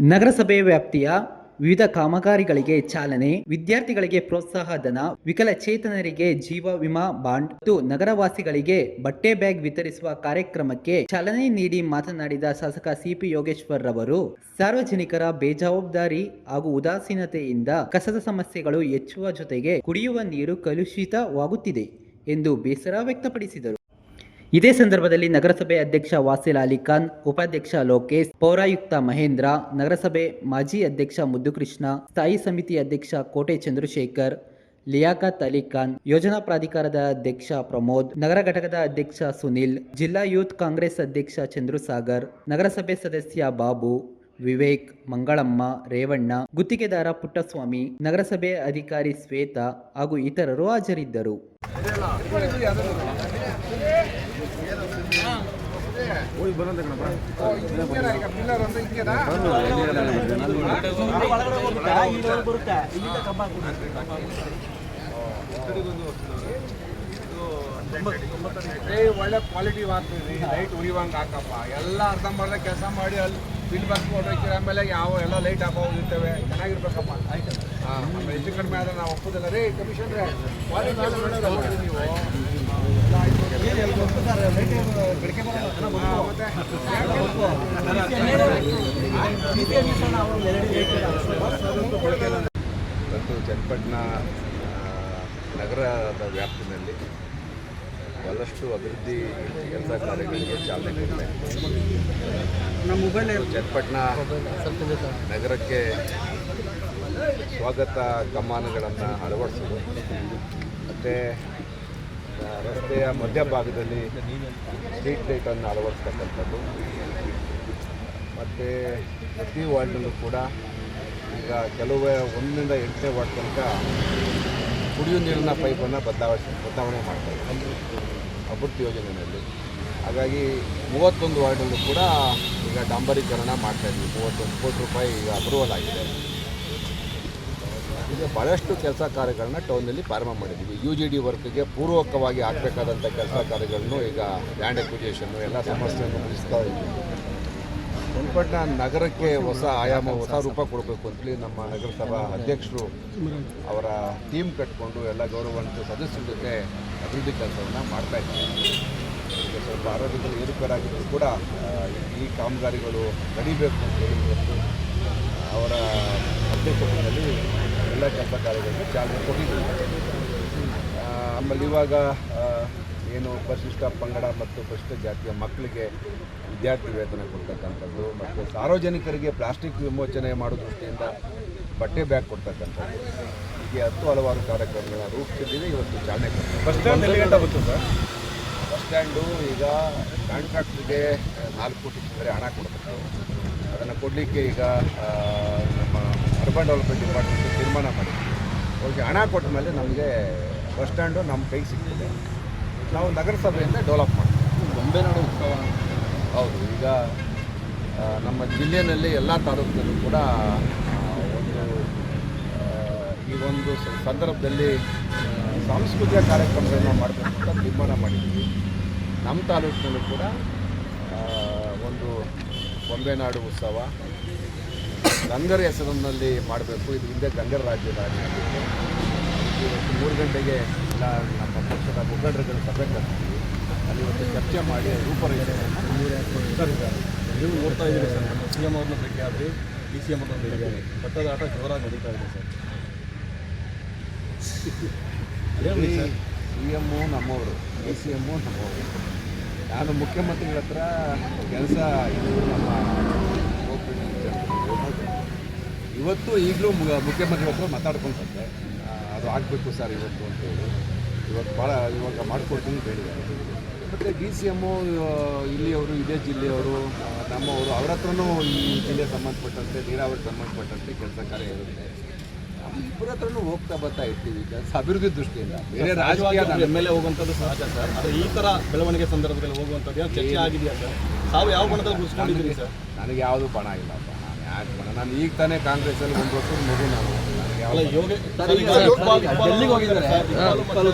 ನಗರಸಭೆ ವ್ಯಾಪ್ತಿಯ ವಿವಿಧ ಕಾಮಗಾರಿಗಳಿಗೆ ಚಾಲನೆ, ವಿದ್ಯಾರ್ಥಿಗಳಿಗೆ ಪ್ರೋತ್ಸಾಹ ಧನ, ವಿಕಲಚೇತನರಿಗೆ ಜೀವ ವಿಮಾ ಬಾಂಡ್ ಮತ್ತು ನಗರವಾಸಿಗಳಿಗೆ ಬಟ್ಟೆ ಬ್ಯಾಗ್ ವಿತರಿಸುವ ಕಾರ್ಯಕ್ರಮಕ್ಕೆ ಚಾಲನೆ ನೀಡಿ ಮಾತನಾಡಿದ ಶಾಸಕ ಸಿಪಿ ಯೋಗೇಶ್ವರ್ ರವರು, ಸಾರ್ವಜನಿಕರ ಬೇಜವಾಬ್ದಾರಿ ಹಾಗೂ ಉದಾಸೀನತೆಯಿಂದ ಕಸದ ಸಮಸ್ಯೆಗಳು ಹೆಚ್ಚುವ ಜೊತೆಗೆ ಕುಡಿಯುವ ನೀರು ಕಲುಷಿತವಾಗುತ್ತಿದೆ ಎಂದು ಬೇಸರ ವ್ಯಕ್ತಪಡಿಸಿದರು. ಇದೇ ಸಂದರ್ಭದಲ್ಲಿ ನಗರಸಭೆ ಅಧ್ಯಕ್ಷ ವಾಸಿಲ್ ಅಲಿಖಾನ್ ಉಪಾಧ್ಯಕ್ಷ ಲೋಕೇಶ್, ಪೌರಾಯುಕ್ತ ಮಹೇಂದ್ರ, ನಗರಸಭೆ ಮಾಜಿ ಅಧ್ಯಕ್ಷ ಮುದ್ದುಕೃಷ್ಣ, ಸ್ಥಾಯಿ ಸಮಿತಿ ಅಧ್ಯಕ್ಷ ಕೋಟೆ ಚಂದ್ರಶೇಖರ್ ಲಿಯಾಖತ್ ಅಲಿಖಾನ್ ಯೋಜನಾ ಪ್ರಾಧಿಕಾರದ ಅಧ್ಯಕ್ಷ ಪ್ರಮೋದ್, ನಗರ ಘಟಕದ ಅಧ್ಯಕ್ಷ ಸುನಿಲ್, ಜಿಲ್ಲಾ ಯೂತ್ ಕಾಂಗ್ರೆಸ್ ಅಧ್ಯಕ್ಷ ಚಂದ್ರಸಾಗರ್, ನಗರಸಭೆ ಸದಸ್ಯ ಬಾಬು, ವಿವೇಕ್, ಮಂಗಳಮ್ಮ, ರೇವಣ್ಣ, ಗುತ್ತಿಗೆದಾರ ಪುಟ್ಟಸ್ವಾಮಿ, ನಗರಸಭೆ ಅಧಿಕಾರಿ ಶ್ವೇತಾ ಹಾಗೂ ಇತರರು ಹಾಜರಿದ್ದರು. ಏ ಒಳ್ಳೆ ಕ್ವಾಲಿಟಿ ಮಾಡ್ತೀವಿ ಲೈಟ್ ಉರಿವಂಗೆ ಹಾಕಪ್ಪ ಎಲ್ಲ ಅರ್ಧ ಮಾಡ್ದ ಕೆಲಸ ಮಾಡಿ ಅಲ್ಲಿ ಬಿಲ್ ಬರ್ಸ್ಕೊಂಡು ಹೊರಟಿರ್ತೀರ ಆಮೇಲೆ ಯಾವ ಎಲ್ಲ ಲೈಟ್ ಹಾಕೋ ಇರ್ತವೆ ಚೆನ್ನಾಗಿರ್ಬೇಕಪ್ಪ ಆಯ್ತು ಹೆಚ್ಚು ಕಡಿಮೆ ಆದ್ರೆ ನಾವು ಒಪ್ಪುದಿಲ್ಲ ರೀ ಕಮಿಷನ್ ಕ್ವಾಲಿಟಿ ನೀವು. ಮತ್ತು ಚನ್ನಪಟ್ಟಣ ನಗರದ ವ್ಯಾಪ್ತಿನಲ್ಲಿ ಬಹಳಷ್ಟು ಅಭಿವೃದ್ಧಿ ಕೆಲಸ ಕಾರ್ಯಗಳಿಗೆ ಚಾಲನೆ ಮೊಬೈಲ್ ಚನ್ನಪಟ್ಟಣ ನಗರಕ್ಕೆ ಸ್ವಾಗತ ಕಮಾನುಗಳನ್ನು ಅಳವಡಿಸೋದು ಮತ್ತು ರಸ್ತೆಯ ಮಧ್ಯಭಾಗದಲ್ಲಿ ಸ್ಟ್ರೀಟ್ ಲೈಟನ್ನು ಅಳವಡಿಸ್ತಕ್ಕಂಥದ್ದು. ಮತ್ತು ಪ್ರತಿ ವಾರ್ಡ್ನಲ್ಲೂ ಕೂಡ ಈಗ ಕೆಲವೇ ಒಂದರಿಂದ ಎಂಟನೇ ವಾರ್ಡ್ ತನಕ ಕುಡಿಯುವ ನೀರಿನ ಪೈಪನ್ನು ಬದಲಾವಣೆ ಬದಲಾವಣೆ ಮಾಡ್ತಾರೆ ಅಭಿವೃದ್ಧಿ ಯೋಜನೆಯಲ್ಲಿ. ಹಾಗಾಗಿ ಮೂವತ್ತೊಂದು ವಾರ್ಡಲ್ಲೂ ಕೂಡ ಈಗ ಡಾಂಬರೀಕರಣ ಮಾಡ್ತಾಯಿದ್ವಿ ಮೂವತ್ತೊಂದು ಕೋಟಿ ರೂಪಾಯಿ ಈಗ ಅಪ್ರೂವಲ್ ಆಗಿದೆ. ಈಗ ಭಾಳಷ್ಟು ಕೆಲಸ ಕಾರ್ಯಗಳನ್ನ ಟೌನಲ್ಲಿ ಪ್ರಾರಂಭ ಮಾಡಿದ್ದೀವಿ. ಯು ಜಿ ಡಿ ವರ್ಕ್ಗೆ ಪೂರ್ವಕವಾಗಿ ಆಗಬೇಕಾದಂಥ ಕೆಲಸ ಕಾರ್ಯಗಳನ್ನು ಈಗ ಲ್ಯಾಂಡ್ ಎಕ್ವಿಜೇಷನ್ನು ಎಲ್ಲ ಸಮಸ್ಯೆಯನ್ನು ಮುಗಿಸ್ತಾ ಇದ್ದೀವಿ. ಹೊನ್ಪಟ್ಟಣ ನಗರಕ್ಕೆ ಹೊಸ ಆಯಾಮ, ಹೊಸ ರೂಪ ಕೊಡಬೇಕು ಅಂತೇಳಿ ನಮ್ಮ ನಗರಸಭಾ ಅಧ್ಯಕ್ಷರು ಅವರ ಟೀಮ್ ಕಟ್ಕೊಂಡು ಎಲ್ಲ ಗೌರವಾನ್ವಿತ ಸದಸ್ಯರ ಜೊತೆ ಅಭಿವೃದ್ಧಿ ಕೆಲಸವನ್ನು ಮಾಡ್ತಾ ಇದ್ದಾರೆ. ಸ್ವಲ್ಪ ಆರೋಗ್ಯದಲ್ಲಿ ಏರುಪೇರಾಗಿದ್ದರೂ ಕೂಡ ಈ ಕಾಮಗಾರಿಗಳು ನಡಿಬೇಕು ಅಂತೇಳಿ ಇವತ್ತು ಅವರ ಅಧ್ಯಕ್ಷತೆಯಲ್ಲಿ ಎಲ್ಲ ಕೆಲಸ ಕಾರ್ಯಗಳಿಗೆ ಚಾಲನೆ ಕೊಟ್ಟಿದ್ದೀವಿ. ಆಮೇಲೆ ಇವಾಗ ಏನು ಪರಿಶಿಷ್ಟ ಪಂಗಡ ಮತ್ತು ಪರಿಶಿಷ್ಟ ಜಾತಿಯ ಮಕ್ಕಳಿಗೆ ವಿದ್ಯಾರ್ಥಿ ವೇತನ ಕೊಡ್ತಕ್ಕಂಥದ್ದು ಮತ್ತು ಸಾರ್ವಜನಿಕರಿಗೆ ಪ್ಲಾಸ್ಟಿಕ್ ವಿಮೋಚನೆ ಮಾಡೋ ದೃಷ್ಟಿಯಿಂದ ಬಟ್ಟೆ ಬ್ಯಾಗ್ ಕೊಡ್ತಕ್ಕಂಥದ್ದು ಹೀಗೆ ಹತ್ತು ಹಲವಾರು ಕಾರ್ಯಕ್ರಮಗಳ ರೂಪಿಸಿದ್ದೀವಿ ಇವತ್ತು ಚಾಲನೆ ಬಸ್ ಸರ್? ಬಸ್ ಸ್ಟ್ಯಾಂಡು ಈಗ ಕಾಂಟ್ರಾಕ್ಟ್ರಿಗೆ ನಾಲ್ಕು ಕೋಟಿ ಹಣ ಕೊಡಬೇಕು ಅದನ್ನು ಕೊಡಲಿಕ್ಕೆ ಈಗ ಅರ್ಬನ್ ಡೆವಲಪ್ಮೆಂಟ್ ಡಿಪಾರ್ಟ್ಮೆಂಟ್ ತೀರ್ಮಾನ ಮಾಡಿದ್ವಿ. ಹೋಗಿ ಹಣ ಕೊಟ್ಟ ಮೇಲೆ ನಮಗೆ ಬಸ್ ಸ್ಟ್ಯಾಂಡು ನಮ್ಮ ಕೈ ಸಿಗ್ತದೆ. ನಾವು ನಗರಸಭೆಯಿಂದ ಡೆವಲಪ್ ಮಾಡ್ತೀವಿ. ಗೊಂಬೆನಾಡು ಉತ್ಸವ ಹೌದು ಈಗ ನಮ್ಮ ಜಿಲ್ಲೆಯಲ್ಲಿ ಎಲ್ಲ ತಾಲೂಕಿನಲ್ಲೂ ಕೂಡ ಒಂದು ಈ ಒಂದು ಸಂದರ್ಭದಲ್ಲಿ ಸಾಂಸ್ಕೃತಿಕ ಕಾರ್ಯಕ್ರಮಗಳನ್ನು ಮಾಡಬೇಕು ಅಂತ ತೀರ್ಮಾನ ಮಾಡಿದ್ದೀವಿ ನಮ್ಮ ತಾಲೂಕಿನಲ್ಲೂ ಕೂಡ ಒಂದು ಬೊಂಬೆನಾಡು ಉತ್ಸವ ಗಂಗರ ಹೆಸರಿನಲ್ಲಿ ಮಾಡಬೇಕು ಇದು ಹಿಂದೆ ಗಂಗರ ರಾಜ್ಯದ ಇವತ್ತು ಮೂರು ಗಂಟೆಗೆ ಎಲ್ಲ ನಮ್ಮ ಪಕ್ಷದ ಮುಖಂಡರುಗಳು ಸಭೆ ಕರ್ತೀವಿ ಅಲ್ಲಿ ಒಂದು ಚರ್ಚೆ ಮಾಡಿ ರೂಪರೇಷೆಯನ್ನು ಸರ್ ನೀವು ನೋಡ್ತಾ ಇದ್ದೀರಿ ಸರ್ ನಮ್ಮ ಸಿ ಎಂ ಅವ್ರನ್ನ ಭೇಟಿ ಆದರೆ ಡಿ ಸಿ ಎಂ ಅವ್ರನ್ನ ಭೇಟಿ ಆಗಿ ಪಟ್ಟದ ಆಟ ಜೋರಾಗಿ ನಡೀತಾ ಇದೆ ಸರ್ ಸಿ ಎಮ್ಮು ನಮ್ಮವರು ಡಿ ಸಿ ಎಮ್ಮು ನಮ್ಮವರು ನಾನು ಮುಖ್ಯಮಂತ್ರಿಗಳ ಹತ್ರ ಕೆಲಸ ಇದು ನಮ್ಮ ಇವತ್ತು ಈಗಲೂ ಮುಖ್ಯಮಂತ್ರಿಗಳ ಹತ್ರ ಮಾತಾಡ್ಕೊಂಡು ಬಂದೆ ಅದು ಆಗಬೇಕು ಸರ್ ಇವತ್ತು ಅಂತೇಳಿ ಇವತ್ತು ಭಾಳ ಇವಾಗ ಮಾಡ್ಕೊಡ್ತೀನಿ ಹೇಳಿದ್ದಾರೆ. ಮತ್ತು ಡಿ ಸಿ ಎಮ್ಮು ಇಲ್ಲಿಯವರು, ಇದೇ ಜಿಲ್ಲೆಯವರು ನಮ್ಮವರು, ಅವ್ರ ಹತ್ರನೂ ಈ ಜಿಲ್ಲೆ ಸಂಬಂಧಪಟ್ಟಂತೆ, ನೀರಾವರಿ ಸಂಬಂಧಪಟ್ಟಂತೆ ಕೆಲಸ ಕಾರ್ಯ ಇರುತ್ತೆ. ಇಬ್ಬರ ಹತ್ರನೂ ಹೋಗ್ತಾ ಬರ್ತಾ ಇರ್ತೀವಿ. ಅಭಿವೃದ್ಧಿ ದೃಷ್ಟಿಯಿಂದ. ಬೇರೆ ರಾಜಕೀಯ ಎಂ ಎಲ್ ಎ ಹೋಗುವಂಥದ್ದು ಸಹಜ ಸರ್. ಆದರೆ ಈ ಥರ ಬೆಳವಣಿಗೆ ಸಂದರ್ಭದಲ್ಲಿ ಹೋಗುವಂಥದ್ದು ಏನು ಚರ್ಚೆ ಆಗಿದೆಯಾ ಸರ್? ತಾವು ಯಾವ ಬಣದಲ್ಲಿ ಗುರುಸ್ಕೊಂಡಿದ್ದೀರಿ ಸರ್? ನನಗೆ ಯಾವುದು ಬಣ ಇಲ್ಲ ನಾನು ಯಾಕೆ ಬಣ? ನಾನು ಈಗ ತಾನೇ ಕಾಂಗ್ರೆಸ್ಸಲ್ಲಿ ಒಂದು ವರ್ಷದ ಮಗು ನಾನು ಅವರು ಹೋಗಿದ್ದಾರೆ. ಸರ್. ಇಕ್ಬಾಲ್